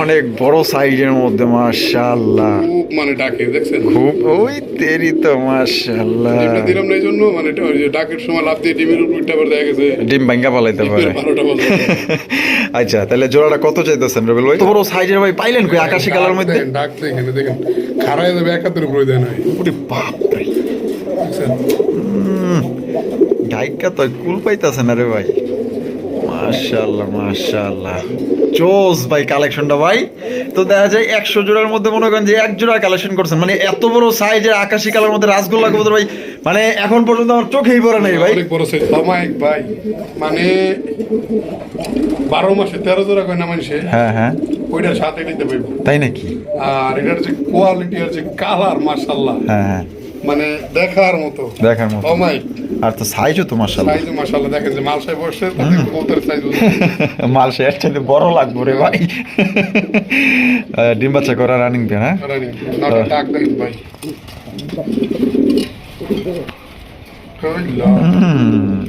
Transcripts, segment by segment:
অনেক বড় সাইজের মধ্যে মাশাআল্লাহ। খুব মানে ডাকে দেখছেন? খুব ওই তেরি তো মাশাআল্লাহ। ডিমটা দিলাম না এই জন্য মানে এটা ওই যে ডাকের সময় লাভ দিয়ে ডিমের উপর আবার দেখা গেছে। ডিম ভাঙ্গা পালাইতে পারে। আচ্ছা তাহলে জোড়াটা কত চাইতেছেন রবিল ভাই? তো বড় সাইজের ভাই পাইলেন কই আকাশি কালার মধ্যে? দেখেন, ডাক তো এখানে দেখেন। খাড়ায় যাবে একাত্তর উপরে দেয় নাই ওরে বাপ রে? গায়িকা তো কুল পাইতাছে না রে ভাই। মাশাআল্লাহ মাশাআল্লাহ। চোস ভাই কালেকশনটা ভাই। তো দেখা যায় একশো জোড়ার মধ্যে মনে করেন যে এক জোড়া কালেকশন করছেন। মানে এত বড় সাইজের আকাশি কালার মধ্যে রাসগোল্লা কবুতর ভাই মানে এখন পর্যন্ত আমার চোখেই পড়ে নাই ভাই। অনেক বড় সাইজ অমায়িক ভাই। মানে বারো মাসে তেরো জোড়া কয় না মানুষে হ্যাঁ হ্যাঁ। ওইটার সাথে নিতে পারব। তাই নাকি? আর এটার যে কোয়ালিটি আর যে কালার মাশাল্লাহ হ্যাঁ হ্যাঁ। মানে দেখার মতো। দেখার মতো। অমায়িক আর তো সাইজও তো মাশাআল্লাহ। সাইজ মাশাল্লাহ দেখেন যে মালসায় বসছে তাতে সাইজ মাল সে একসাথে বড় লাগবে রে ভাই। ডিম বাচ্চা করা রানিং পেন হ্যাঁ? নটা টাক দেখেন ভাই। কইলা।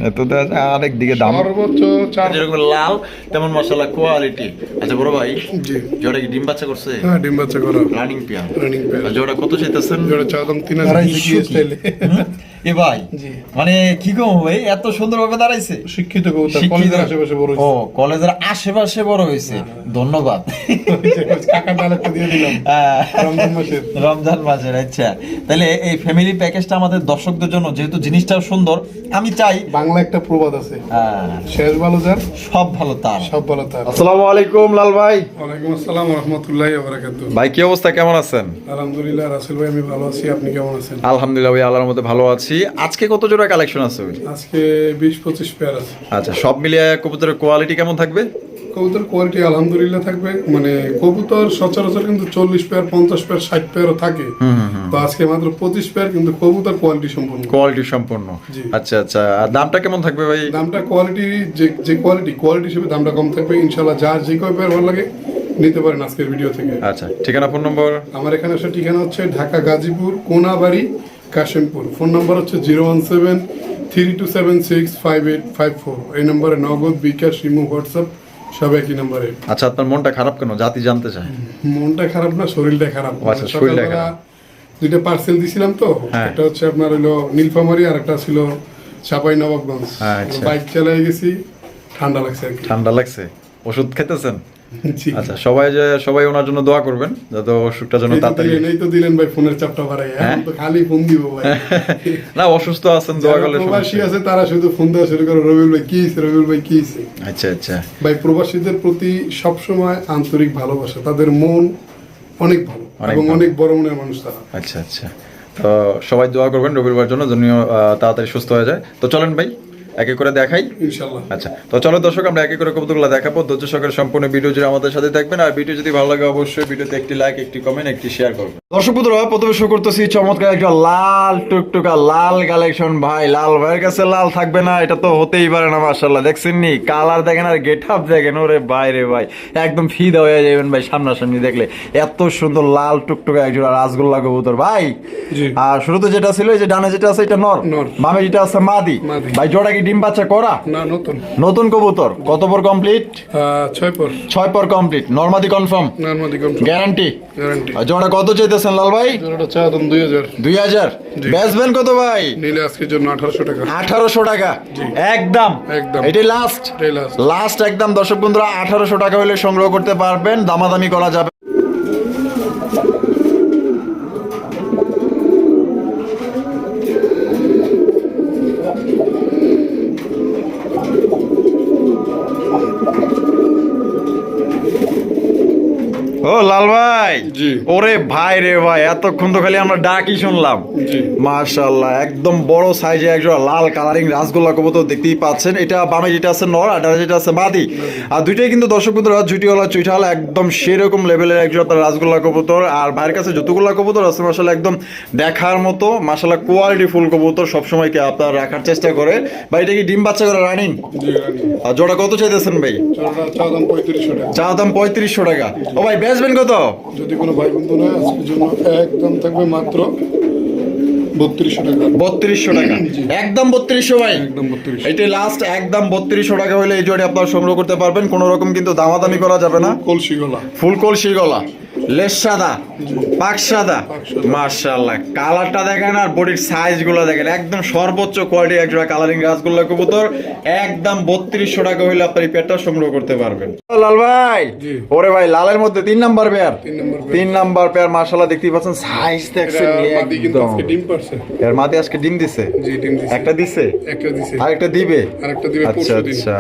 এত দেখা যায় আরেক দিকে দাম। সর্বোচ্চ চার যেরকম লাল তেমন মশলা কোয়ালিটি আচ্ছা বড় ভাই জি। জোড়া কি ডিম বাচ্চা করছে? হ্যাঁ ডিম বাচ্চা করা। রানিং পিয়া রানিং পেয়ার জোড়া কত চাইতেছেন? জোড়া চা দাম তিন হাজার এ ভাই মানে কি কম ভাই এত সুন্দর ভাবে দাঁড়াইছে। শিক্ষিত কবুতর কলেজের আশেপাশে বড় ও কলেজের আশেপাশে বড় হয়েছে। ধন্যবাদ। দিয়ে দিলাম। রমজান মাসের। রমজান মাসের আচ্ছা। তাহলে এই ফ্যামিলি প্যাকেজটা আমাদের দর্শকদের জন্য যেহেতু জিনিসটাও সুন্দর আমি চাই বাংলা একটা প্রবাদ আছে। শেষ ভালো যার? সব ভালো তার। সব ভালো তার। আসসালামু আলাইকুম লাল ভাই। ওয়ালাইকুম আসসালাম রহমতুল্লাহ বারাকাতু ভাই কি অবস্থা? কেমন আছেন? আলহামদুলিল্লাহ রাসেল ভাই আমি ভালো আছি। আপনি কেমন আছেন? আলহামদুলিল্লাহ ভাই আল্লাহর মধ্যে ভালো আছি। আজকে কত জোড়া কালেকশন আছে আজকে বিশ পঁচিশ পেয়ার আছে। আচ্ছা সব মিলিয়ে কবুতরের কোয়ালিটি কেমন থাকবে? কবুতর কোয়ালিটি আলহামদুলিল্লাহ থাকবে। মানে কবুতর সচরাচর কিন্তু চল্লিশ পেয়ার পঞ্চাশ পেয়ার ষাট পেয়ারও থাকে। তো আজকে মাত্র পঁচিশ পেয়ার কিন্তু কবুতর কোয়ালিটি সম্পূর্ণ কোয়ালিটি সম্পূর্ণ আচ্ছা আচ্ছা। আর দামটা কেমন থাকবে ভাই? দামটা কোয়ালিটি যে যে কোয়ালিটি কোয়ালিটি হিসেবে দামটা কম থাকবে। ইনশাল্লাহ যার যে কয় পেয়ার ভালো লাগে নিতে পারেন আজকের ভিডিও থেকে। আচ্ছা ঠিকানা ফোন নম্বর আমার এখানে আসলে ঠিকানা হচ্ছে ঢাকা গাজীপুর কোনাবাড়ি কাশিমপুর। ফোন নাম্বার হচ্ছে zero one seven three two seven six five eight five four. এই নম্বরে নগদ বিকাশ ইমো হোয়াটসঅ্যাপ সব একই নম্বরে। আচ্ছা আপনার মনটা খারাপ কেন? জাতি জানতে চায়। মনটা খারাপ না শরীরটা খারাপ। আচ্ছা, শরীরটা খারাপ। দুইটা পার্সেল দিছিলাম তো হ্যাঁ। একটা হচ্ছে আপনার হলো নীলফামারি আর একটা ছিল চাপাই নবাবগঞ্জ। আচ্ছা। বাইক চালাই গেছি ঠান্ডা লাগছে ঠান্ডা লাগছে। ওষুধ খেতেছেন। আচ্ছা সবাই যে সবাই ওনার জন্য দোয়া করবেন যাতে অসুখটা যেন তাড়াতাড়ি এই তো দিলেন ভাই ফোনের চাপটা বাড়াই এখন তো খালি ফোন দিব ভাই। না অসুস্থ আছেন দোয়া করলে প্রবাসী আছে তারা শুধু ফোন দেওয়া শুরু করে রবিউল ভাই কি রবিউল ভাই কি আচ্ছা আচ্ছা। ভাই প্রবাসীদের প্রতি সবসময় আন্তরিক ভালোবাসা। তাদের মন অনেক ভালো এবং অনেক বড় মনের মানুষ তারা। আচ্ছা আচ্ছা। তো সবাই দোয়া করবেন রবিবার জন্য আহ, তাড়াতাড়ি সুস্থ হয়ে যায়। তো চলেন ভাই একে করে দেখাই? আচ্ছা তো চলো দর্শক আমরা একে করে কবুতরগুলো দেখাবো? ধৈর্য সহকারে সম্পূর্ণ ভিডিও জুড়ে আমাদের সাথে থাকবেন। আর ভিডিও যদি ভালো লাগে অবশ্যই ভিডিওতে একটি লাইক একটি কমেন্ট একটি শেয়ার করবেন। দর্শক বন্ধুরা প্রথমে শুরু করতেছি চমৎকার একটা লাল টুকটুকা লাল কালেকশন ভাই লাল ভাইয়ের কাছে লাল থাকবে না এটা তো হতেই পারে না মার্শাল্লাহ দেখছেন নি কালার দেখেন আর গেট আপ দেখেন ওরে ভাই রে ভাই। একদম ফিদা হয়ে যাবেন ভাই সামনাসামনি দেখলে। এত সুন্দর লাল টুকটুকা একজোড়া রাসগোল্লা কবুতর ভাই। আর শুরুতে যেটা ছিল এই যে ডানে যেটা আছে এটা নর। বামে যেটা আছে মাদি। মাদি। ভাই জোড়া কি ডিম বাচ্চা করা? না নতুন। নতুন কবুতর। কত পর কমপ্লিট ছয় পর। ছয় পর কমপ্লিট নর্মাদি কনফার্ম নর্মাদি কনফার্ম গ্যারান্টি গ্যারান্টি জোড়া কত চাইতেছেন লাল ভাই? জোড়াটা চা দাম দুই হাজার। দুই হাজার। জি। বেচবেন কত ভাই? নিলে আজকের জন্য আঠারোশো টাকা। আঠারোশো টাকা। একদম। একদম। এটাই লাস্ট লাস্ট একদম। দর্শক বন্ধুরা আঠারোশো টাকা হলে সংগ্রহ করতে পারবেন। দামাদামি করা যাবে ও লাল ভাই। ওরে ভাই রে ভাই এতক্ষণ তো খালি আমরা ডাকই শুনলাম। জি। মাশাআল্লাহ একদম বড় সাইজে একজোড়া লাল কালারিং রাসগোল্লা কবুতর দেখতেই পাচ্ছেন। এটা বামে যেটা আছে নর আর ডানে যেটা আছে মাদি। আর দুইটাই কিন্তু দর্শক বন্ধুরা জুটিওয়ালা চুইঠাল একদম সেরকম লেভেলের একজোড়া তার রাসগোল্লা কবুতর। আর ভাইয়ের কাছে যতগুলা কবুতর আছে মাশাআল্লাহ একদম দেখার মতো মাশাআল্লাহ কোয়ালিটি ফুল কবুতর সবসময় কি আপনার রাখার চেষ্টা করে। ভাই এটা কি ডিম বাচ্চা করে রানিং? আর জোড়া কত চাইতেছেন ভাই? চা দাম পঁয়ত্রিশশো টাকা। ও ভাই বেচবেন কত? যদি কোনো ভাই বন্ধু না আজকের জন্য একদম থাকবে মাত্র বত্রিশশো টাকা। একদম বত্রিশশো ভাই। একদম লাস্ট একদম বত্রিশশো টাকা হলে এই জোড়ি আপনারা সংগ্রহ করতে পারবেন। কোনো রকম কিন্তু দামাদামি করা যাবে না। কলসি গলা ফুল কলসি গলা লেস সাদা পাক সাদা। মার্শাল্লাহ কালারটা দেখেন আর বডির সাইজগুলো দেখেন। একদম সর্বোচ্চ কোয়ালিটি একজোড়া কালারিং রাসগোল্লা কবুতর। একদম বত্রিশশো টাকা হইলে আপনার এই পেটটা সংগ্রহ করতে পারবেন। লাল ভাই। ওরে ভাই লালের মধ্যে তিন নাম্বার পেয়ার তিন নম্বর পেয়ার মার্শাল্লাহ দেখতেই পাচ্ছেন সাইজ দেখছেন একদম পারছে এর মাঝে আজকে ডিম দিছে? জি ডিম দিছে। একটা দিছে? একটা দিছে। আর একটা দিবে? আরেকটা দিবে আচ্ছা আচ্ছা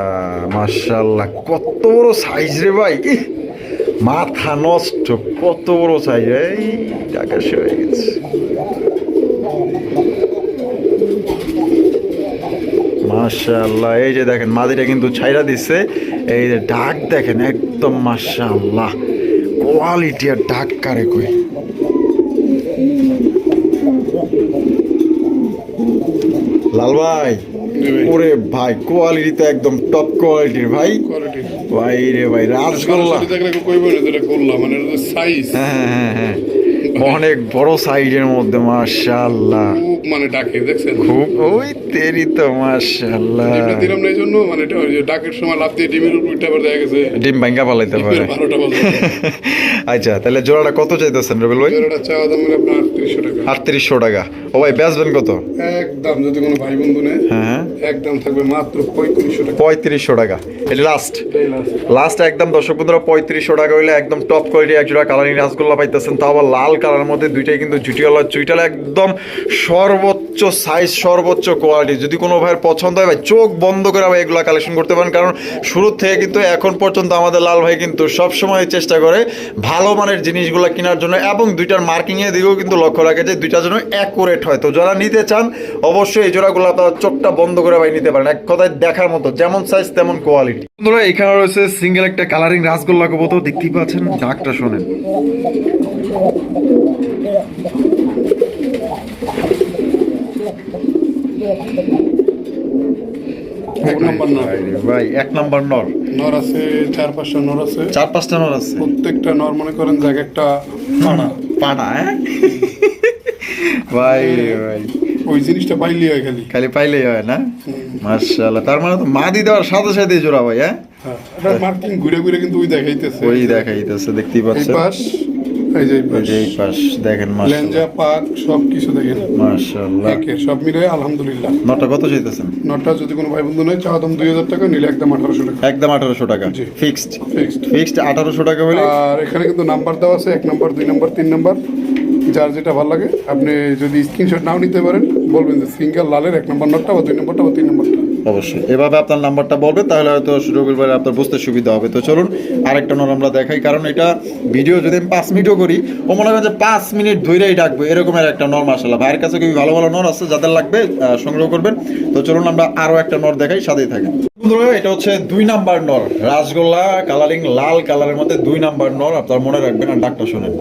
মাশাআল্লাহ কত বড় সাইজ রে ভাই। মাথা নষ্ট কত বড় সাইজ এই টাকা হয়ে গেছে। মাশাআল্লাহ এই যে দেখেন মাদিটা কিন্তু ছাইরা দিচ্ছে এই যে ডাক দেখেন একদম মাশাআল্লাহ। কোয়ালিটি আর ডাক কারে কই লাল ভাই ওরে ভাই কোয়ালিটি তো একদম টপ কোয়ালিটির ভাই। ভাই রে ভাই করলাম মানে সাইজ হ্যাঁ হ্যাঁ হ্যাঁ অনেক বড় সাইজের মধ্যে মাশাআল্লাহ। মানে ডাকে দেখছেন? ওই তেরি তো মাশাআল্লাহ। ডিমটা দিলাম না এই জন্য মানে এটা ওই যে ডাকের সময় লাভ দিয়ে ডিমের উপর উঠে দেখা গেছে। ডিম ভাঙ্গা পালাইতে পারে। আচ্ছা তাহলে জোড়াটা কত চাইতেছেন রবিল ভাই? জোড়াটা চাওয়া দাম হলো আপনার টাকা। টাকা। ও ভাই বেচবেন কত? একদম যদি কোনো ভাই বন্ধু নেয় হ্যাঁ হ্যাঁ। একদম থাকবে মাত্র পঁয়ত্রিশশো টাকা। পঁয়ত্রিশশো টাকা। এটা লাস্ট লাস্ট একদম দর্শক বন্ধুরা পঁয়ত্রিশশো টাকা হইলে একদম টপ কোয়ালিটি এক জোড়া কালারিং রাসগোল্লা পাইতেছেন। তাও আবার লাল কালারের মধ্যে দুইটাই কিন্তু জুটিওয়ালা চুইটালা একদম সর্বোচ্চ সাইজ সর্বোচ্চ কোয়ালিটি যদি কোনো ভাইয়ের পছন্দ হয়, ভাই, চোখ বন্ধ করে ভাই এগুলা কালেকশন করতে পারেন। কারণ শুরু থেকে কিন্তু এখন পর্যন্ত আমাদের লাল ভাই কিন্তু সবসময় চেষ্টা করে ভালো মানের জিনিসগুলো কেনার জন্য এবং দুইটার মার্কিংয়ের দিকেও কিন্তু লক্ষ্য রাখে যে দুইটা যেন অ্যাকুরেট হয়। তো যারা নিতে চান, অবশ্যই এই জোড়াগুলো আপনারা চোখটা বন্ধ করে ভাই নিতে পারেন। এক কথায় দেখার মতো, যেমন সাইজ তেমন কোয়ালিটি বন্ধুরা, এখানে রয়েছে সিঙ্গেল একটা কালারিং রাসগোল্লা কবুতর। দেখতেই পাচ্ছেন ডাকটা শোনেন এক নম্বর নর ভাই এক নাম্বার নর। নর আছে চার পাঁচটা নর আছে। চার পাঁচটা নর আছে? প্রত্যেকটা নর মনে করেন যে একটা হ্যাঁ? ভাই ভাই ওই জিনিসটা পাইলি হয় খালি। খালি পাইলেই হয় না? মার্শাল্লাহ তার মানে তো মাদি দেওয়ার সাথে সাথে জোড়া ভাই হ্যাঁ? মার্কিং ঘুরে ঘুরে কিন্তু ওই দেখাইতেছে। ওই দেখাইতেছে দেখতেই পাচ্ছেন। পাশ। এই যে এই পাশ দেখেন লেঞ্জা পাক সব কিছু দেখেন। মার্শাল্লাহ সব মিলে আলহামদুলিল্লাহ। নটা কত চাইতেছেন? নটটা যদি কোনো ভাই বন্ধু নেয় চাওয়া দাম দুই হাজার টাকা নিলে একদম আঠারোশো টাকা। একদম আঠারোশো টাকা। ফিক্সড। ফিক্সড। ফিক্সড আঠারোশো টাকা হলে আর এখানে কিন্তু নাম্বার দেওয়া আছে এক নাম্বার দুই নাম্বার তিন নাম্বার। যার যেটা ভালো লাগে আপনি যদি স্ক্রিনশট নাও নিতে পারেন বলবেন যে সিঙ্গেল লালের এক নম্বর নটটা বা দুই নম্বরটা বা তিন নম্বরটা। অবশ্যই। এভাবে আপনার নাম্বারটা বলবে, তাহলে হয়তো রবিবার আপনার বুঝতে সুবিধা হবে। তো চলুন, আরেকটা নর আমরা দেখাই, কারণ এটা ভিডিও যদি আমি পাঁচ মিনিটও করি, ও মনে হয় যে পাঁচ মিনিট ধরেই ডাকবে, এরকমের একটা নর মাসাল্লাহ ভাইয়ের কাছে খুবই ভালো ভালো নর আছে, যাদের লাগবে সংগ্রহ করবেন। তো চলুন আমরা আরও একটা নর দেখাই, সাথেই থাকেন। এটা হচ্ছে দুই নাম্বার নর রাসগোল্লা কালারিং, লাল কালারের মধ্যে দুই নাম্বার নর আপনার মনে রাখবেন আর ডাকটা শোনেন।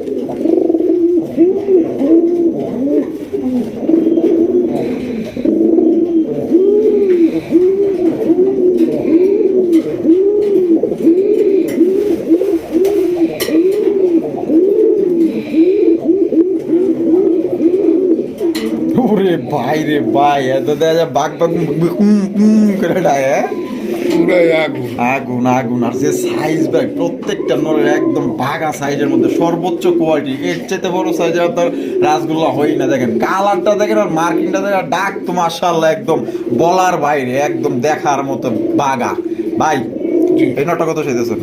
ভাই রে ভাই এত দেখা যায় বাঘ বাঘ করে ডায় হ্যাঁ? পুরাই আগুন। আগুন আগুন আর যে সাইজ ব্যাগ প্রত্যেকটা নরের একদম বাঘা সাইজের মধ্যে সর্বোচ্চ কোয়ালিটি এর চাইতে বড় সাইজের আপনার রাসগোল্লা হয় না দেখেন। কালারটা দেখেন আর মার্কিংটা দেখেন আর ডাক তো মাশাআল্লাহ একদম বলার বাইরে একদম দেখার মতো বাঘা। ভাই এই নটা কত চাইতেছেন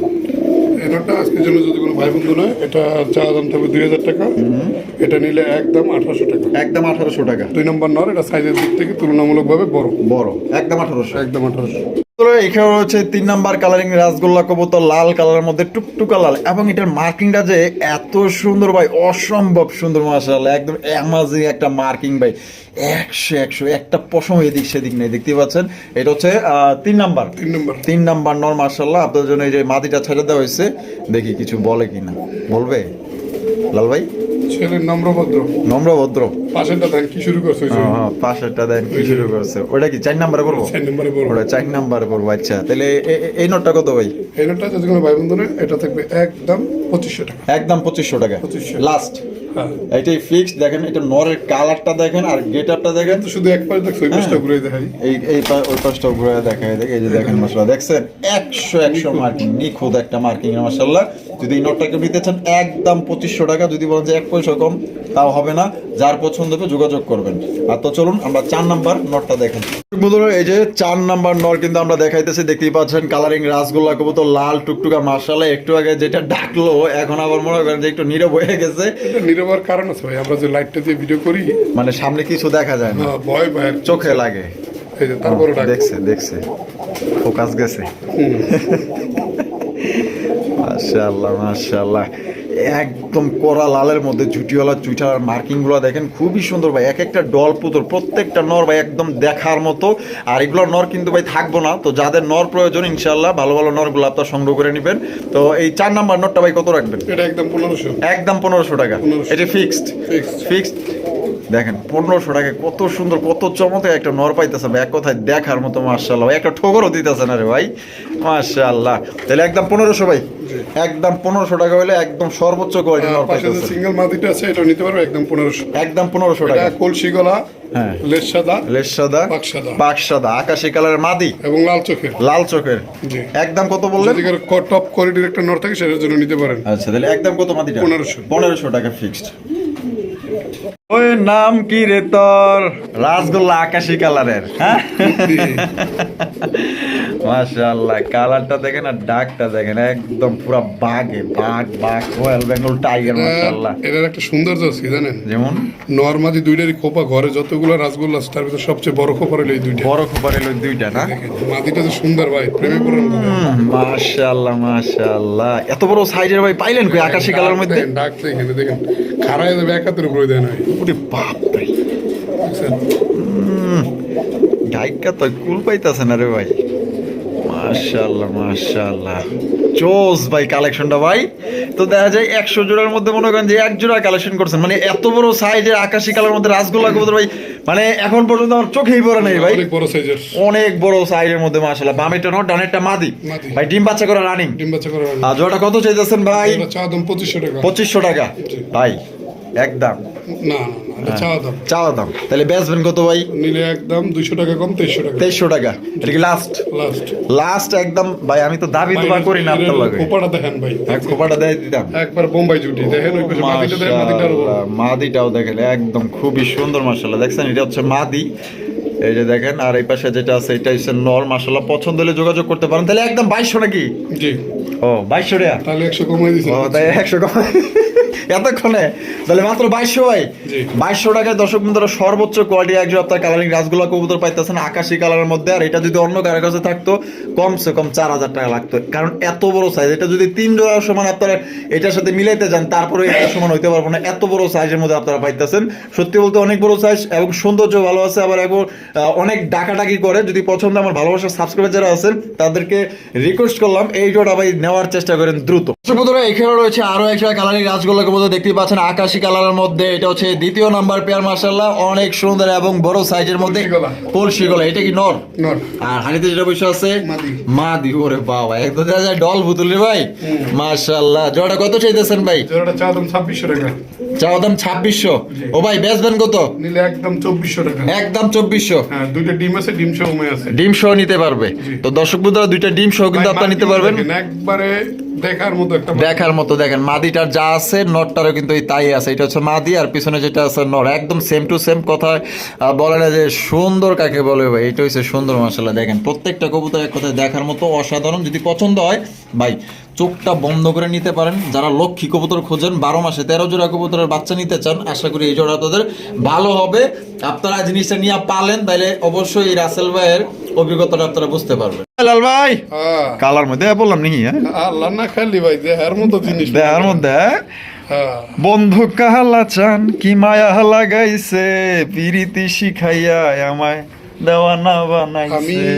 এই নোটটা আজকের জন্য যদি কোনো ভাই বন্ধু নয় এটা চার দাম থাকবে দুই হাজার টাকা। এটা নিলে একদম আঠারোশো টাকা। একদম আঠারোশো টাকা। দুই নম্বর নর এটা সাইজের দিক থেকে তুলনামূলকভাবে বড়। বড় একদম আঠারোশো। একদম আঠারোশো। এখানে রয়েছে তিন নাম্বার কালারিং রাসগোল্লা কবুতর লাল কালারের মধ্যে টুকটুকা লাল এবং এটার মার্কিংটা যে এত সুন্দর ভাই অসম্ভব সুন্দর মাসাল্লাহ একদম অ্যামাজিং একটা মার্কিং ভাই একশো একশো একটা পশম এদিক সেদিক নেই দেখতে পাচ্ছেন? এটা হচ্ছে আহ, তিন নাম্বার। তিন নম্বর। তিন নাম্বার নর মার্শাল্লাহ আপনার জন্য এই যে মাটিটা ছেড়ে দেওয়া হয়েছে দেখি কিছু বলে কিনা। বলবে? লাল ভাই? ছেলের নম্রভদ্র। নম্রভদ্র। পাশেরটা দেন কি শুরু করছে হ্যাঁ, হ্যাঁ, পাশেরটা দেন কি শুরু করছে। ওটা কি চার নাম্বারে করব চার নম্বরে বড় ওটা চার নাম্বার করব আচ্ছা। তাহলে এই নোটটা কত ভাই? এই নোটটা যদি কোনো ভাই বন্ধু নেয় এটা থাকবে একদম পঁচিশশো টাকা। একদম পঁচিশশো টাকা। 2500 লাস্ট। এটাই ফিক্সড দেখেন এটা নরের কালারটা দেখেন আর গেট আপটা দেখেন তো শুধু এক পাশ দেখছ ওই পাশটা ঘুরে দেখাই। এই এই ওই পাশটা ঘুরে দেখায় দেখে এই যে দেখেন মশলা দেখছেন? একশো একশো মার্কিং নিখুঁত একটা মার্কিং মাসাল্লাহ যদি এই নোটটাকে নিতে চান একদম পঁচিশশো টাকা যদি বলেন যে এক পয়সা কম তাও হবে না। যার পছন্দ হবে যোগাযোগ করবেন। আর তো চলুন আমরা চার নাম্বার নোটটা দেখেন। বন্ধুরা এই যে চার নাম্বার নট কিন্তু আমরা দেখাইতেছি দেখতেই পাচ্ছেন কালারিং রাসগোল্লা কবুতর লাল টুকটুকা মার্শাল্লাহ একটু আগে যেটা ডাকলো এখন আবার মনে করেন যে একটু নীরব হয়ে গেছে। নীরবার কারণ আছে ভাই। আমরা যে লাইটটা দিয়ে ভিডিও করি মানে সামনে কিছু দেখা যায় না। ভয় ভয় চোখে লাগে। এই যে তারপরে দেখছে দেখছে। ফোকাস গেছে। মাশাআল্লাহ মাশাআল্লাহ। একদম কড়া লালের মধ্যে চুটিওয়ালা চুইটার মার্কিংগুলো দেখেন খুবই সুন্দর ভাই। এক একটা ডল পুতুল প্রত্যেকটা নর ভাই একদম দেখার মতো। আর এগুলো নর কিন্তু ভাই থাকব না। তো যাদের নর প্রয়োজন ইনশাল্লাহ ভালো ভালো নরগুলো আপনার সংগ্রহ করে নেবেন। তো এই চার নাম্বার নরটা ভাই কত রাখবেন? এটা একদম পনেরোশো। একদম পনেরোশো টাকা। এটা ফিক্সড. ফিক্সড দেখেন পনেরোশো টাকা কত সুন্দর কত চমৎকার একটা নর পাইতেছে এক কথায় দেখার মতো মার্শাল্লাহ একটা ঠোকরও দিতেছে না রে ভাই মার্শাল্লাহ তাহলে একদম পনেরোশো ভাই একদম পনেরোশো টাকা হলে একদম সর্বোচ্চ কোয়ালিটি নর পাইতেছে। সিঙ্গেল মাদিটা আছে এটা নিতে পারবে একদম পনেরোশো। একদম পনেরোশো টাকা। কলসি গলা হ্যাঁ। লেস সাদা লেস সাদা পাক সাদা। আকাশি কালারের মাদি এবং লাল চোখের। লাল চোখের। একদম কত বললেন? টপ কোয়ালিটির একটা নর থাকে সেটার জন্য নিতে পারেন। আচ্ছা তাহলে একদম কত মাদিটা? 1500 পনেরোশো টাকা ফিক্সড ওই নাম কি রে তোর? রাসগোল্লা আকাশি কালারের হ্যাঁ? মাশাআল্লাহ কালারটা দেখেন আর ডাকটা দেখেন একদম পুরো বাঘে বাঘ বাঘ রয়্যাল বেঙ্গল টাইগার মাশাআল্লাহ। এটার একটা সৌন্দর্য আছে জানেন? যেমন? নর্মাদি দুইটারই খোপা ঘরে যতগুলো রাসগোল্লা আছে তার ভিতরে সবচেয়ে বড় খোপা হলো এই দুইটা। বড় খবর এলো দুইটা না? মাদিটা যে সুন্দর ভাই প্রেমে মতো। মাশাআল্লাহ মাশাআল্লাহ। এত বড় সাইজের ভাই পাইলেন কই আকাশি কালার মধ্যে? দেখেন, ডাক দেখেন দেখেন খারায় যাবে এক হাতের উপরে দেয় না ওরে বাপ রে তো কুল পাইতাছে না রে ভাই। মাশাআল্লাহ মাশাআল্লাহ। চোস ভাই কালেকশনটা ভাই। তো দেখা যায় একশো জোড়ার মধ্যে মনে করেন যে এক জোড়া কালেকশন করছেন। মানে এত বড় সাইজের আকাশি কালার মধ্যে রাসগোল্লা কবুতর ভাই মানে এখন পর্যন্ত আমার চোখেই পড়ে নাই ভাই। অনেক বড় সাইজের। অনেক বড় সাইজের মধ্যে মাশাআল্লাহ। বামেরটা নট ডানেরটা মাদি। ভাই ডিম বাচ্চা করে রানিং ডিম বাচ্চা করা না। আর জোড়াটা কত চাইতেছেন ভাই? চা দাম পঁচিশশো টাকা। পঁচিশশো টাকা। ভাই একদম। না না না দাম। চাওয়া দাম। তাহলে বেচবেন কত ভাই? নিলে একদম দুইশো টাকা কম তেইশশো টাকা তেইশশো টাকা। এটা কি লাস্ট লাস্ট লাস্ট একদম ভাই আমি তো দাবি দুবা করি না আপনার লাগে। খোপাটা দেখেন ভাই। খোপাটা দেয় দিতাম। একবার বোম্বাই জুটি দেখেন ওই পাশে মাদিটা দেখেন মাদিটা আরও বড়। মাশাআল্লাহ, মাদিটাও দেখেন একদম খুবই সুন্দর মাশাআল্লাহ। দেখছেন এটা হচ্ছে মাদি। এই যে দেখেন আর এই পাশে যেটা আছে এটা হচ্ছে নর মাশাআল্লাহ পছন্দ হলে যোগাযোগ করতে পারেন। তাহলে একদম বাইশশো নাকি? জি। ও বাইশশো টাকা তাহলে একশো কমাই দিয়েছেন ও তাই একশো কম এতক্ষণে। তাহলে মাত্র বাইশশো ভাই। জি। বাইশশো টাকায় দর্শক বন্ধুরা সর্বোচ্চ কোয়ালিটি একজন আপনার কালারিং রাসগোল্লা কবুতর পাইতেছেন আকাশি কালারের মধ্যে। আর এটা যদি অন্য কারও কাছে থাকতো কমসে কম চার হাজার টাকা লাগতো। কারণ এত বড় সাইজ এটা যদি তিন জোড়ার সমান আপনারা এটার সাথে মিলাইতে যান তারপরে এটা সমান হইতে পারব না। এত বড় সাইজের মধ্যে আপনারা পাইতেছেন। সত্যি বলতে অনেক বড় সাইজ এবং সৌন্দর্য ভালো আছে। আবার আহ, অনেক ডাকাডাকি করে যদি পছন্দ আমার ভালোবাসার সাবস্ক্রাইবার যারা আছেন তাদেরকে রিকোয়েস্ট করলাম এই জোড়া ভাই নেওয়ার চেষ্টা করেন দ্রুত। বন্ধুরা এখানে রয়েছে আরও একটা কালারিং রাজগোল্লাকে মধ্যে দেখতে পাচ্ছেন আকাশি কালারের মধ্যে এটা হচ্ছে দ্বিতীয় নাম্বার পেয়ার মার্শাল্লাহ অনেক সুন্দর এবং বড় সাইজের মধ্যে কলসি গলা। এটা কি নর? আর হানিতে যেটা বসে আছে মাদি। মাদি ওরে বাবা একদম দেখা যায় ডল ভুতুল রে ভাই মার্শাল্লাহ জোড়া কত চাইতেছেন ভাই? জোড়াটা চা দাম ছাব্বিশশো টাকা। চাওয়া দাম ছাব্বিশশো? ও ভাই বেচবেন কত? নিলে একদম চব্বিশশো টাকা। একদম চব্বিশশো। হ্যাঁ দুইটা ডিম আছে ডিম সহ আছে। ডিম সহ নিতে পারবে। তো দর্শক বন্ধুরা দুইটা ডিম সহ কিন্তু আপনারা নিতে পারবেন। একবারে দেখার মতো একটা দেখার মতো দেখেন মাদিটার যা আছে নটটারও কিন্তু তাই আছে। এটা হচ্ছে মাদি আর পিছনে যেটা আছে নর একদম সেম টু সেম কথা বলে না যে সুন্দর কাকে বলে ভাই এটা হচ্ছে সুন্দর মশলা দেখেন প্রত্যেকটা কবুতর এক কথায় দেখার মতো অসাধারণ। যদি পছন্দ হয় ভাই চোখটা বন্ধ করে নিতে পারেন। যারা লক্ষ্মী কবুতর খোঁজেন বারো মাসে তেরো জোড়া কবুতরের বাচ্চা নিতে চান আশা করি এই জোড়া তাদের ভালো হবে। আপনারা জিনিসটা নিয়ে পালেন তাহলে অবশ্যই এই রাসেল ভাইয়ের অভিজ্ঞতাটা আপনারা বুঝতে পারবেন। লাল ভাই হ্যাঁ। কালার মধ্যে বললাম নাকি হ্যাঁ? আল্লাহ না খালি ভাই দেখার মতো জিনিস। দেহার মধ্যে? হ্যাঁ। বন্ধু কাহালা চান কি মায়া লাগাইছে পিরিতি শিখাইয়া আমায় দেওয়ানা আমি বানাইছে।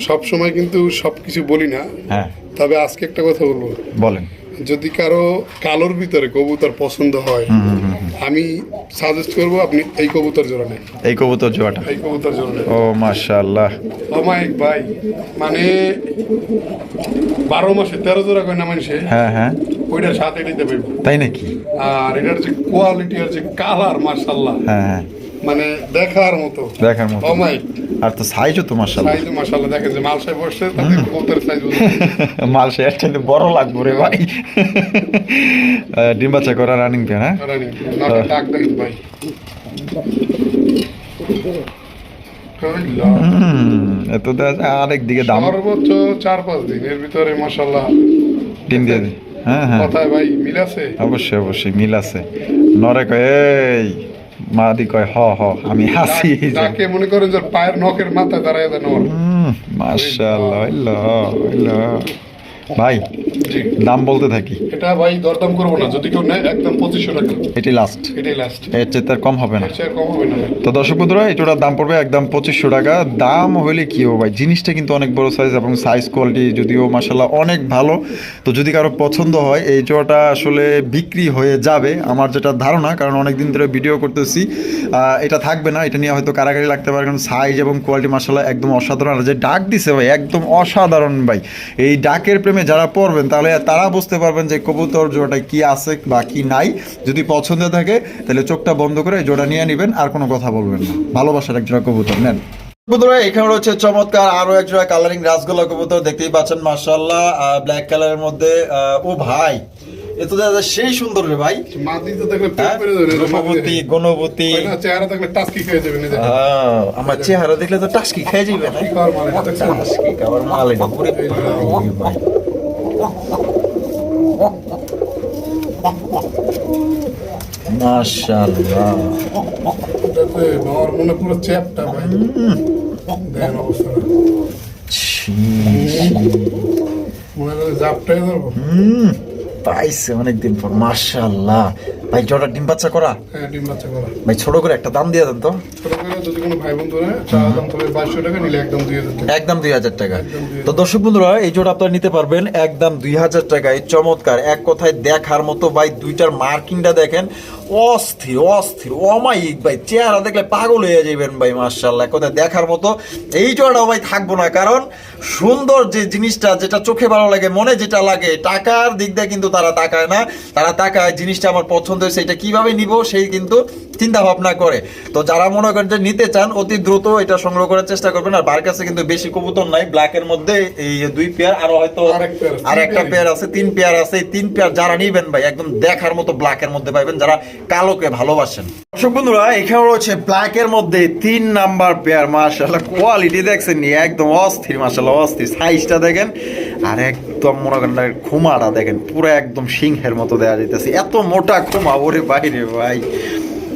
সব সময় কিন্তু সবকিছু বলি না। হ্যাঁ। তবে আজকে একটা কথা বলব। বলেন। যদি কারও কালোর ভিতরে কবুতর পছন্দ হয় আমি সাজেস্ট করব আপনি এই কবুতর জোড়া নেন। এই কবুতর জোয়াটা এই কবুতর জোড়া ও মাশাআল্লাহ। অমায়িক ভাই মানে বারো মাসে তেরো জোড়া কয় না মানুষে হ্যাঁ হ্যাঁ। ওইটার সাথে নিতে পারব। তাই নাকি? আর এটার যে কোয়ালিটি আর যে কালার মাশাল্লাহ হ্যাঁ হ্যাঁ। মানে দেখার মতো। দেখার মতো। অমাই আর তো সাইজও তো মার্শাল্লাহ সাইজ মাশাল্লাহ দেখেন যে মালসায় তাতে সাইজ সে একসাথে বড় লাগবে রে ভাই। আহ, ডিম বাচ্চা করা রানিং পেন হ্যাঁ? নটা ডাক দেখেন ভাই। এত তো আরেক দিকে দাম। সর্বোচ্চ চার পাঁচ দিন এর ভিতরে মাশাল্লাহ ডিম দিয়ে হ্যাঁ হ্যাঁ। কথায় ভাই মিল আছে? অবশ্যই অবশ্যই মিল আছে। নরে কয় এই। মাদি কয় হ হ আমি হাসি যাকে মনে করেন যে পায়ের নখের মাথায় দাঁড়ায় দেন মাশাআল্লাহ ভাই দাম বলতে থাকি। এটা ভাই দরদাম করব না যদি কেউ নেয় একদম পঁচিশশো টাকা। এটি লাস্ট এটাই লাস্ট এর চেয়ে তার কম হবে না। কম হবে না তো দর্শক বন্ধুরা এটার দাম পড়বে একদম পঁচিশশো টাকা। দাম হইলে কি হবে ভাই? জিনিসটা কিন্তু অনেক বড় সাইজ এবং সাইজ কোয়ালিটি যদিও মাসাল্লাহ অনেক ভালো। তো যদি কারও পছন্দ হয় এই জোড়াটা আসলে বিক্রি হয়ে যাবে আমার যেটা ধারণা কারণ অনেক দিন ধরে ভিডিও করতেছি। এটা থাকবে না এটা নিয়ে হয়তো কারাগারি লাগতে পারে কারণ সাইজ এবং কোয়ালিটি মাসাল্লাহ একদম অসাধারণ। আর যে ডাক দিছে ভাই একদম অসাধারণ ভাই। এই ডাকের প্রেমে যারা পড়বেন তাহলে তারা বুঝতে পারবেন যে কবুতর জোড়াটা কি আছে বা কি নাই। যদি পছন্দ থাকে তাহলে চোখটা বন্ধ করে জোড়া নিয়ে নেবেন আর কোনো কথা বলবেন না। ভালোবাসার কবুতর নেন। কবুতরা এখানে রয়েছে চমৎকার আরও এক জোড়া কালারিং রাসগোল্লা কবুতর দেখতেই পাচ্ছেন মার্শাল্লাহ ব্ল্যাক কালারের মধ্যে ও ভাই এ তো দাদা সেই সুন্দর রে ভাই। দেখলে হ্যাঁ? হয় না, চেহারা থাকলে টাস্কি খেয়ে যাবে নিজে আমার চেহারা দেখলে তো টাস্কি খেয়ে যাবে না? কি খাওয়ার এটা দেখছেন? টাস্কি খাবার মাল ভাই মাশাআল্লাহ। এটাতে আমার মনে পুরো চ্যাপটা ভাই। দেখেন অবস্থাটা মনে করে জাপটাই ধরবো। পাইছে অনেকদিন পর মাশাআল্লাহ। ভাই জটা ডিম বাচ্চা করা? হ্যাঁ ডিম বাচ্চা করা। ভাই ছোট করে একটা দাম দিয়ে দেন তো। ছোট করে যদি কোনো ভাই বন্ধু নেয় চা দাম তবে বাইশশো টাকা নিলে একদম টাকা। তো দর্শক বন্ধুরা এই জোড়া আপনারা নিতে পারবেন একদম দুই হাজার টাকায়। চমৎকার। এক কথায় দেখার মতো ভাই দুইটার মার্কিংটা দেখেন। অস্থির অস্থির। অমায়িক ভাই চেহারা দেখলে পাগল হয়ে যাবেন ভাই মার্শাল্লাহ কথায় দেখার মতো এই জোড়াটাও ভাই থাকব না কারণ সুন্দর যে জিনিসটা যেটা চোখে ভালো লাগে মনে যেটা লাগে টাকার দিক দিয়ে কিন্তু তারা তাকায় না। তারা তাকায় জিনিসটা আমার পছন্দ হয়েছে এটা কীভাবে নিব সেই কিন্তু চিন্তা ভাবনা করে। তো যারা মনে করেন যে নিতে চান অতি দ্রুত এটা সংগ্রহ করার চেষ্টা করবেন। আর বার কাছে কিন্তু বেশি কবুতর নাই ব্ল্যাকের মধ্যে এই দুই পেয়ার আরও হয়তো আর একটা পেয়ার আছে তিন পেয়ার আছে। এই তিন পেয়ার যারা নিবেন ভাই একদম দেখার মতো ব্ল্যাকের মধ্যে পাইবেন। যারা কালোকে ভালোবাসেন। দর্শক বন্ধুরা এখানে রয়েছে ব্ল্যাকের মধ্যে তিন নাম্বার পেয়ার মাশাআল্লাহ কোয়ালিটি দেখছেন নি একদম অস্থির মাশাআল্লাহ অস্থির। সাইজটা দেখেন আর একদম মনে করেন খুমাটা দেখেন পুরো একদম সিংহের মতো দেওয়া যাইতেছে। এত মোটা খুমা ওরে বাইরে ভাই।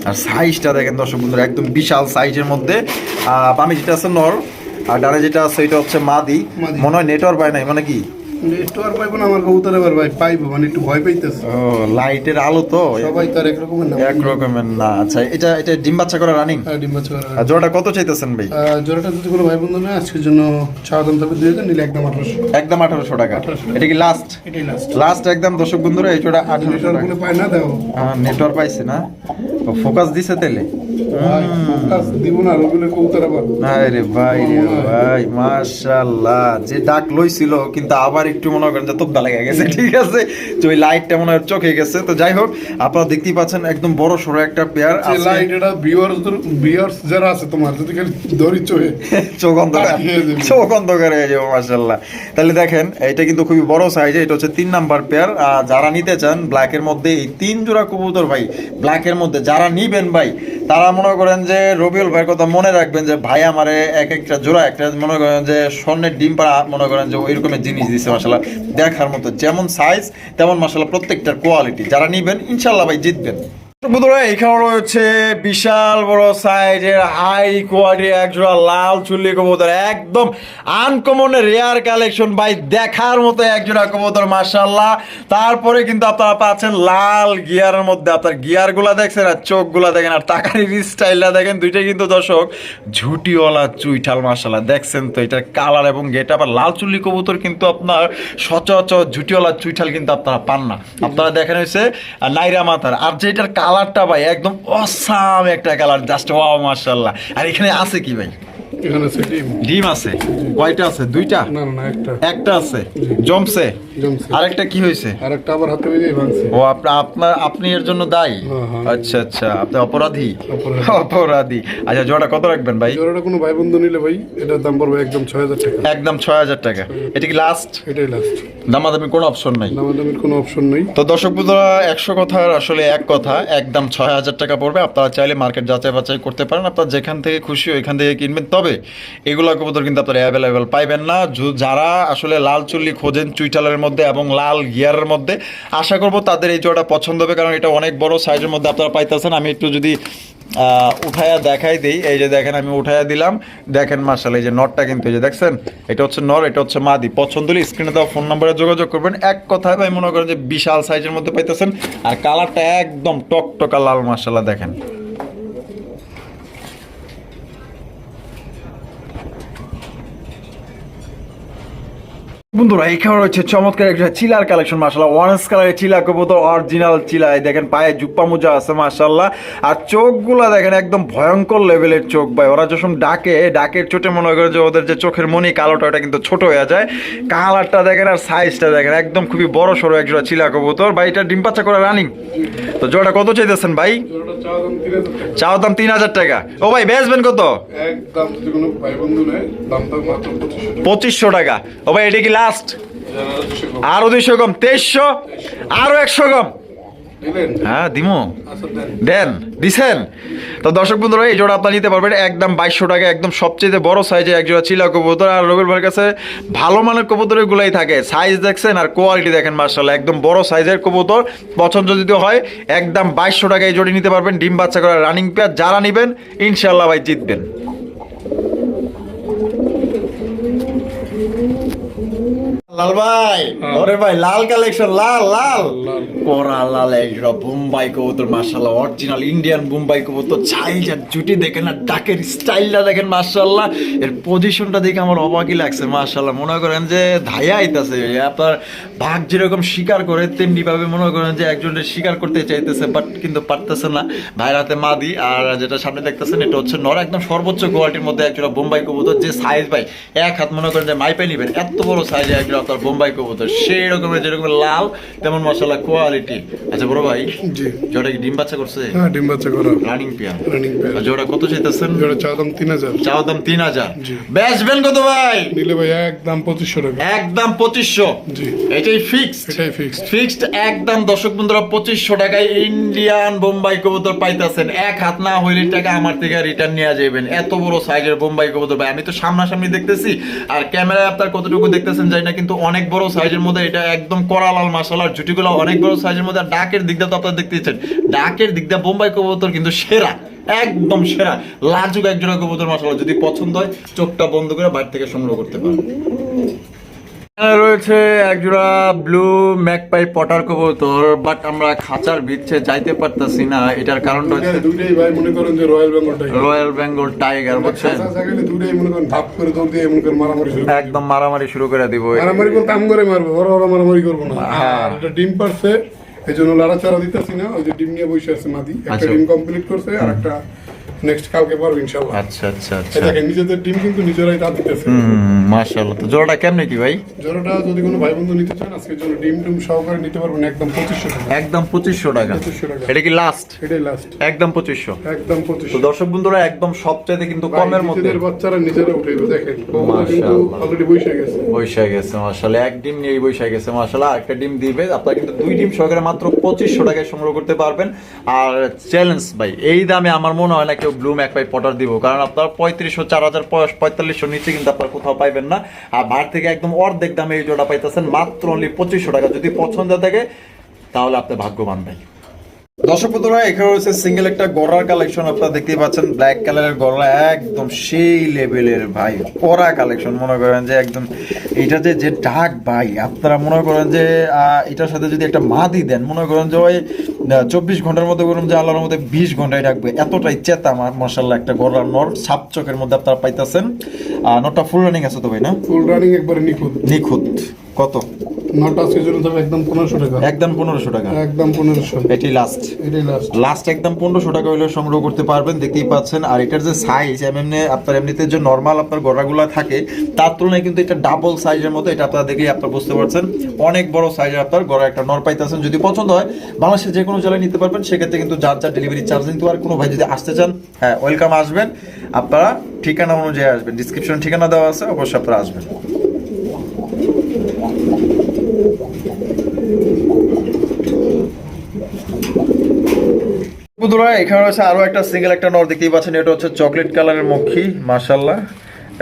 আর সাইজটা দেখেন দর্শক বন্ধুরা একদম বিশাল সাইজের মধ্যে। আহ, বামে যেটা আছে নর আর ডানে যেটা আছে এটা হচ্ছে মাদি। মাদি। মনে হয় নেটওয়ার্ক পায় নাই মানে কি? নেটওয়ার্ক পাইবো না আমার কবুতর এবার ভাই পাইবো মানে একটু ভয় পাইতেছে। ও লাইটের আলো তো। সবাই তো আর একরকমের না। আচ্ছা এটা এটা ডিম বাচ্চা করা রানিং? হ্যাঁ, ডিম বাচ্চা করা আর জোড়াটা কত চাইতেছেন ভাই? আহ, জোড়াটা যদি কোনো ভাই বন্ধু নেয় আজকের জন্য চা দাম তবে দুই হাজার নিলে একদম আঠারোশো। একদম আঠারোশো টাকা। এটা কি লাস্ট এটাই লাস্ট লাস্ট একদম দর্শক বন্ধুরা এই জোড়া আঠারোশো টাকা। গুলো পায় না দেও। নেটওয়ার্ক পাইছে না? ফোকাস দিছে তেলে ভাই ভাই রে ভাই মাশাআল্লাহ। যে ডাক লইছিল কিন্তু আবার একটু মনে করেন যে তোপদা লেগে গেছে ঠিক আছে? যে ওই লাইটটা মনে হয় চোখে গেছে। তো যাই হোক আপনারা দেখতেই পাচ্ছেন একদম বড় সড়ো একটা পেয়ার লাইট এটা ভিউয়ার্স ভিউয়ার্স যারা আছে তোমার যদি খালি দড়ি চোহে চোখ অন্ধকার। চোখ অন্ধকার হয়ে যাব মাসাল্লাহ তাহলে দেখেন এটা কিন্তু খুবই বড় সাইজ এটা হচ্ছে তিন নাম্বার পেয়ার আর যারা নিতে চান ব্ল্যাকের মধ্যে এই তিন জোড়া কবুতর ভাই ব্ল্যাকের মধ্যে যারা নিবেন ভাই তারা মনে করেন যে রবিউল ভাইয়ের কথা মনে রাখবেন যে ভাই আমারে এক একটা জোড়া একটা মনে করেন যে স্বর্ণের ডিম পাড়া মনে করেন যে ওই রকমের জিনিস দিচ্ছে মাসাল্লাহ দেখার মতো যেমন সাইজ তেমন মাসাল্লাহ প্রত্যেকটার কোয়ালিটি যারা নিবেন ইনশাল্লাহ ভাই জিতবেন। বন্ধুরা এখানে রয়েছে বিশাল বড় সাইজের হাই কোয়ালিটির একজোড়া লাল চুল্লি কবুতর। একদম আনকমন রেয়ার কালেকশন ভাই দেখার মতো একজোড়া কবুতর মার্শাল্লাহ তারপরে কিন্তু আপনারা পাচ্ছেন লাল গিয়ারের মধ্যে আপনার গিয়ারগুলা দেখছেন আর চোখগুলা দেখেন আর টাকারির স্টাইলটা দেখেন। দুইটাই কিন্তু দর্শক ঝুটিওয়ালা চুইঠাল মার্শাল্লাহ দেখছেন তো এটার কালার এবং গেট আবার লাল চুল্লি কবুতর কিন্তু আপনার সচরাচর ঝুটিওয়ালা চুইঠাল কিন্তু আপনারা পান না। আপনারা দেখেন হয়েছে নাইরা মাথার। আর যেটার কালারটা ভাই একদম অসাম একটা কালার জাস্ট ওয়া মার্শাল্লাহ আর এখানে আছে কি ভাই? এখানে আছে ডিম। ডিম আছে? কয়টা আছে? দুইটা? না না না একটা। একটা আছে? জমছে? জমছে। আরেকটা কি হয়েছে? আর আবার হাতে বেরিয়ে ভাঙছে। ও আপনা- আপনার আপনি এর জন্য দায়ী? হ্যাঁ, হ্যাঁ। আচ্ছা আচ্ছা। আপনি অপরাধী? অপরাধী। অপরাধী। আচ্ছা জোড়া কত রাখবেন ভাই? জোড়াটা কোনো ভাই বন্ধু নিলে ভাই এটার দাম পড়বে একদম টাকা। একদম টাকা। এটা কি লাস্ট এটাই লাস্ট দামাদামি কোনো অপশন নাই। দামাদামির কোনো অপশন নেই। তো দর্শক বন্ধুরা একশো কথার আসলে এক কথা একদম ছয় হাজার টাকা পড়বে। আপনারা চাইলে মার্কেট যাচাই বাছাই করতে পারেন। আপনারা যেখান থেকে খুশি ওইখান থেকে কিনবেন। তবে এগুলো কবুতর কিন্তু আপনারা অ্যাভেলেবেল পাইবেন না। যারা আসলে লাল চুল্লি খোঁজেন চুইটালের মধ্যে এবং লাল গিয়ারের মধ্যে, আশা করব তাদের এই জোড়াটা পছন্দ হবে কারণ এটা অনেক বড় সাইজের মধ্যে আপনারা পাইতেছেন। আমি একটু যদি উঠায়া দেখাই দিই। এই যে দেখেন, আমি উঠায়া দিলাম। দেখেন মার্শাল এই যে নটটা কিন্তু এই যে দেখছেন, এটা হচ্ছে নর, এটা হচ্ছে মাদি। পছন্দ হলে স্ক্রিনে দেওয়া ফোন নাম্বারে যোগাযোগ করবেন। এক কথায় ভাই, মনে করেন যে বিশাল সাইজের মধ্যে পাইতেছেন। আর কালারটা একদম টকটকা লাল মার্শাল্লাহ দেখেন। বন্ধুরা এখানে রয়েছে চমৎকার একটা চিলার কালেকশন মাসাল্লাহ অরেঞ্জ কালারের চিলা কবুতর অরিজিনাল চিলা। দেখেন পায়ে জুপ্পা মোজা আছে মাসাল্লাহ আর চোখগুলা দেখেন একদম ভয়ঙ্কর লেভেলের চোখ ভাই। ওরা যখন ডাকে ডাকের চোটে মনে করে যে ওদের যে চোখের মনি কালোটা ওটা কিন্তু ছোট হয়ে যায়। কালারটা দেখেন আর সাইজটা দেখেন একদম খুবই বড় সড়ো একজোড়া চিলা কবুতর। ভাই এটা ডিম পাচ্চা করে রানিং? তো জোড়া কত চাইতেছেন ভাই? জোড়াটা দাম তিন হাজার টাকা। চাও দাম তিন হাজার টাকা ও ভাই বেচবেন কত পঁচিশশো টাকা। পঁচিশশো টাকা। ও ভাই এটা কি লাস্ট। আরও দুইশো কম তেইশশো, আরও একশো দিলেন হ্যাঁ দিমু। দেন দেন দিছেন। তো দর্শক বন্ধুরা, এই জোড়া আপনার নিতে পারবেন একদম বাইশশো টাকা, একদম সবচেয়ে বড় সাইজে এক জোড়া চিলা কবুতর। আর রবির ভাইয়ের কাছে ভালো মানের কবুতরের গুলাই থাকে। সাইজ দেখছেন আর কোয়ালিটি দেখেন মার্শাল একদম বড় সাইজের কবুতর। পছন্দ যদি হয়, একদম বাইশশো টাকা এই জোড়ি নিতে পারবেন। ডিম বাচ্চা করা রানিং পেয়ার যারা নিবেন ইনশাল্লাহ ভাই জিতবেন। লাল ভাই ওরে ভাই লাল কালেকশন লাল লাল। করা লাল বোম্বাই কবুতর মার্শাল্লাহ অরিজিনাল ইন্ডিয়ান বোম্বাই কবুতর জুটি দেখেন আর ডাকের স্টাইলটা দেখেন মার্শাল্লাহ এর পজিশনটা দেখে আমার অবাকই লাগছে মার্শাল্লাহ মনে করেন যে ধাইয়া আইতাছে আপনার ভাগ যেরকম শিকার করে তেমনি ভাবে মনে করেন যে একজনের শিকার করতে চাইতেছে বাট কিন্তু পারতেছে না। ভাইয়ের হাতে মাদি আর যেটা সামনে দেখতেছেন এটা হচ্ছে নর একদম সর্বোচ্চ কোয়ালিটির মধ্যে একজোড়া বোম্বাই কবুতর যে সাইজ ভাই এক হাত মনে করেন যে মাইপে নিবেন এত বড় সাইজে একজোড়া আপনার বোম্বাই কবুতর সেই রকমের যেরকম লাল তেমন মশলা কোয়ালিটি আচ্ছা বড় ভাই জি। জোড়া কি ডিম বাচ্চা করছে? হ্যাঁ ডিম বাচ্চা করা। রানিং পেয়ার রানিং জোড়া কত চাইতেছেন? জোড়া চাওয়া দাম তিন হাজার। চাও দাম তিন হাজার। জি। বেচবেন কত ভাই? নিলে ভাই একদম পঁচিশশো টাকা। একদম পঁচিশশো। জি। এটাই ফিক্সড এটাই ফিক্সড ফিক্সড একদম দর্শক বন্ধুরা পঁচিশশো টাকায় ইন্ডিয়ান বোম্বাই কবুতর পাইতেছেন। এক হাত না হইলে টাকা আমার থেকে রিটার্ন নিয়ে যাবেন এত বড় সাইজের বোম্বাই কবুতর ভাই আমি তো সামনাসামনি দেখতেছি। আর ক্যামেরায় আপনার কতটুকু দেখতেছেন জানি না কিন্তু অনেক বড় সাইজের মধ্যে, এটা একদম কড়া লাল মাসালার জুটিগুলো অনেক বড় সাইজের মধ্যে ডাকের দিকটা তো আপনারা দেখতেছেন ডাকের দিকটা বোম্বাই কবুতর কিন্তু সেরা, একদম সেরা। লাজুক একজোড়া কবুতর মাসালা যদি পছন্দ হয়, চোখটা বন্ধ করে বাইরে থেকে সংগ্রহ করতে পারেন এখানে রয়েছে একজোড়া ব্লু ম্যাকপাই পটার কবুতর বাট আমরা খাঁচার ভিতরে যাইতে পারতাছি না। এটার কারণটা হচ্ছে দুইটাই ভাই মনে করেন যে royal Bengal tiger royal Bengal tiger বুঝছেন? দুইটাই মনে করেন ধাপ করে দৌড় দিয়ে মনে করেন মারামারি শুরু একদম মারামারি শুরু করে দিব। মারামারি বলতে আম করে মারবো বড় বড় মারামারি করব না। হ্যাঁ। এটা ডিম পারছে এই জন্য লাড়াচাড়া দিতেছি না ওই যে ডিম নিয়ে বসে আছে মাদি। একটা আচ্ছা। ডিম কমপ্লিট করছে আর একটা নেক্সট কালকে পারব আচ্ছা আচ্ছা আচ্ছা। দেখেন নিজেদের ডিম কিন্তু নিজেরাই দাঁত দিতেছে। হুম মাশাআল্লাহ। তো জোড়াটা কেমনে কি ভাই? জোড়াটা যদি কোনো ভাই বন্ধু নিতে চান আজকের জন্য ডিম টুম সহকারে নিতে পারবেন একদম পঁচিশশো টাকা। একদম পঁচিশশো টাকা। এটা কি লাস্ট এটাই লাস্ট একদম পঁচিশশো। একদম তো দর্শক বন্ধুরা একদম সবচাইতে কিন্তু কমের মধ্যে। নিজেদের বাচ্চারা নিজেরা উঠাইবে দেখেন। মাশাআল্লাহ। অলরেডি গেছে। গেছে মাসাল্লাহ এক ডিম নিয়ে গেছে মাসাল্লাহ একটা ডিম দিবে আপনারা কিন্তু দুই ডিম সহকারে মাত্র পঁচিশশো টাকায় সংগ্রহ করতে পারবেন। আর চ্যালেঞ্জ ভাই এই দামে আমার মনে হয় না কেউ ব্লু এক পাই পটার দিব। কারণ আপনার পঁয়ত্রিশশো, চার হাজার পঁয়তাল্লিশশো নিচে কিন্তু আপনার কোথাও পাইবেন না। আর বার থেকে একদম অর্ধেক দামে এই জোড়া পাইতেছেন, মাত্র অনলি পঁচিশশো টাকা। যদি পছন্দ থাকে, তাহলে আপনি ভাগ্যবান ভাই। দর্শক বন্ধুরা এখানে রয়েছে সিঙ্গেল একটা গড়ার কালেকশন আপনারা দেখতেই পাচ্ছেন ব্ল্যাক কালারের গড়া একদম সেই লেভেলের ভাই কড়া কালেকশন মনে করেন যে একদম এটা যে যে ডাক ভাই আপনারা মনে করেন যে এটার সাথে যদি একটা মাদি দেন মনে করেন যে ওই চব্বিশ ঘণ্টার মধ্যে করুন যে আল্লাহর মধ্যে বিশ ঘন্টায় ডাকবে এতটাই চেতা আমার মশাল্লা একটা গড়ার নর। সাপ চোখের মধ্যে আপনারা পাইতেছেন। নটটা ফুল রানিং আছে তো ভাই না? ফুল রানিং একবারে নিখুঁত। নিখুঁত। কত? নটা জন্য তবে একদম পনেরোশো টাকা। একদম পনেরোশো টাকা। একদম পনেরোশো। এটি লাস্ট এটাই লাস্ট লাস্ট একদম পনেরোশো টাকা হলে সংগ্রহ করতে পারবেন দেখতেই পাচ্ছেন। আর এটার যে সাইজ এমনি আপনার এমনিতে যে নর্মাল আপনার গড়াগুলো থাকে তার তুলনায় কিন্তু এটা ডাবল সাইজের মতো এটা আপনারা দেখলেই আপনারা বুঝতে পারছেন। অনেক বড় সাইজের আপনার গড়া একটা নর পাইতেছেন। যদি পছন্দ হয় বাংলাদেশের যে কোনো জেলায় নিতে পারবেন। সেক্ষেত্রে কিন্তু যার যার ডেলিভারি চার্জ নিতে পারে কোনো ভাই যদি আসতে চান হ্যাঁ ওয়েলকাম আসবেন। আপনারা ঠিকানা অনুযায়ী আসবেন। ডিসক্রিপশন ঠিকানা দেওয়া আছে অবশ্যই আপনারা আসবেন। বন্ধুরা এখানে রয়েছে আরও একটা সিঙ্গেল একটা নর দেখতেই পাচ্ছেন। এটা হচ্ছে চকলেট কালারের মক্ষী মাশাল্লাহ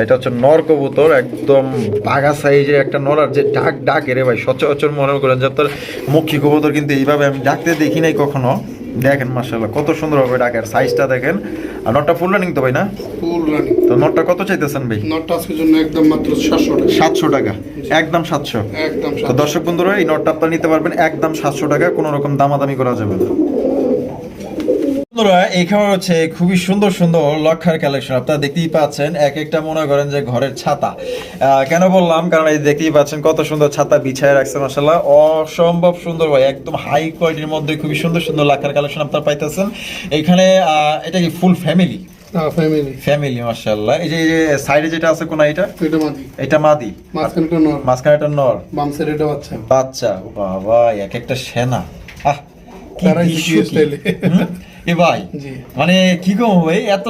এটা হচ্ছে নর কবুতর একদম বাঘা সাইজের একটা নর আর যে ডাক ডাক এরে ভাই সচরাচর মনে করেন যে আপনার মক্ষী কবুতর কিন্তু এইভাবে আমি ডাকতে দেখি নাই কখনো। দেখেন মাশাল্লাহ কত সুন্দর হবে ডাকের সাইজটা দেখেন। আর নটটা ফুল রানিং তো ভাই না? ফুল রানি তো নটটা কত চাইতেছেন ভাই? নটটা আজকের জন্য একদম মাত্র সাতশো টাকা। সাতশো টাকা একদম সাতশো। একদম তো দর্শক বন্ধুরা এই নটটা আপনারা নিতে পারবেন একদম সাতশো টাকা কোনো রকম দামাদামি করা যাবে না। বন্ধুরা এখানে হচ্ছে খুবই সুন্দর সুন্দর লক্ষার কালেকশন আপনারা দেখতেই পাচ্ছেন এক একটা মনে করেন যে ঘরের ছাতা। কেন বললাম? কারণ এই দেখতেই পাচ্ছেন কত সুন্দর ছাতা বিছায় রাখছে মাসাল্লাহ অসম্ভব সুন্দর ভাই একদম হাই কোয়ালিটির মধ্যে খুবই সুন্দর সুন্দর লাক্ষার কালেকশন আপনারা পাইতেছেন। এখানে আহ, এটা কি ফুল ফ্যামিলি ফ্যামিলি ফ্যামিলি মাসাল্লাহ এই যে সাইডে যেটা আছে কোন এটা? এটা মাদি। এটা মাদি। মাঝখানেটা নর। মাঝখানে একটা নর। বাম সাইড এটা বাচ্চা। বাচ্চা বাবা এক একটা সেনা। আহ কি? স্টাইলে। এ ভাই মানে কি কম ভাই এত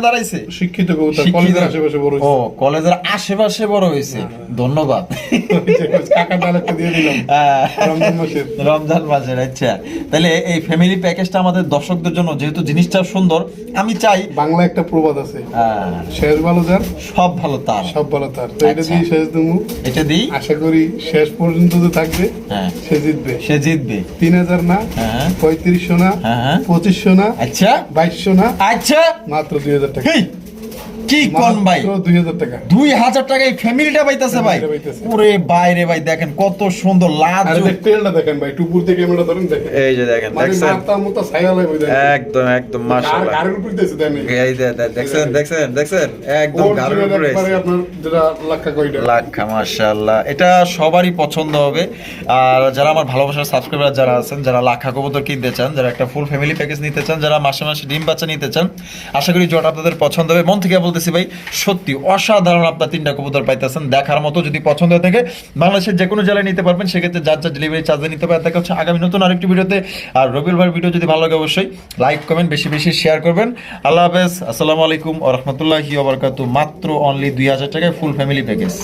দাঁড়াইছে। শিক্ষিত কবুতর কলেজের আশেপাশে বড় ও কলেজের আশেপাশে বড় হয়েছে। ধন্যবাদ। কাকা দিয়ে দিলাম। রমজান মাসের রমজান মাসের আচ্ছা। তাহলে এই ফ্যামিলি প্যাকেজটা আমাদের দর্শকদের জন্য যেহেতু জিনিসটা সুন্দর আমি চাই বাংলা একটা প্রবাদ আছে। শেষ ভালো যার? সব ভালো তার। সব ভালো তার। তো এটা আচ্ছা। দিয়ে শেষ দেবো। এটা দিই? আশা করি শেষ পর্যন্ত যে থাকবে হ্যাঁ। সে জিতবে। সে জিতবে। তিন হাজার না হ্যাঁ। পঁয়ত্রিশশো না হ্যাঁ হ্যাঁ। পঁচিশশো না আচ্ছা। বাইশশো না? আচ্ছা। মাত্র দুই হাজার টাকা। কি কোন ভাই? মাত্র দুই হাজার টাকা। দুই হাজার টাকায় ফ্যামিলিটা পাইতেছে ভাই। ওরে বাইরে ভাই দেখেন কত সুন্দর লাজ আরে দেখ দেখেন ভাই টুপুর থেকে ক্যামেরা ধরেন দেখেন। এই যে দেখেন মানে দেখছেন? মাথা মতো ছায়া একদম একদম আর মাশাআল্লাহ। গাড়ির উপর এই যে। দে- দেখছেন দেখছেন দেখছেন? একদম গাড়ির উপরে আপনার যেটা লাক্ষা কয়টা। লাখা মাশাআল্লাহ। এটা সবারই পছন্দ হবে। আর যারা আমার ভালোবাসার সাবস্ক্রাইবার যারা আছেন যারা লাখা কবুতর কিনতে চান যারা একটা ফুল ফ্যামিলি প্যাকেজ নিতে চান যারা মাসে মাসে ডিম বাচ্চা নিতে চান আশা করি জট আপনাদের পছন্দ হবে। মন থেকে বলতেছি, ভাই, সত্যি অসাধারণ আপনার তিনটা কবুতর পাইতেছেন। দেখার মতো যদি পছন্দ হয়ে থাকে, বাংলাদেশের যে কোনো জেলায় নিতে পারবেন। সেক্ষেত্রে যার যার ডেলিভারি চার্জে নিতে পারে দেখা হচ্ছে আগামী নতুন আরেকটি ভিডিওতে। আর ভাই ভিডিও যদি ভালো লাগে, অবশ্যই লাইক কমেন্ট বেশি বেশি শেয়ার করবেন। আল্লাহ হাফেজ। আসসালামু আলাইকুম ও রহমতুল্লাহি মাত্র অনলি দুই হাজার টাকায় ফুল ফ্যামিলি প্যাকেজ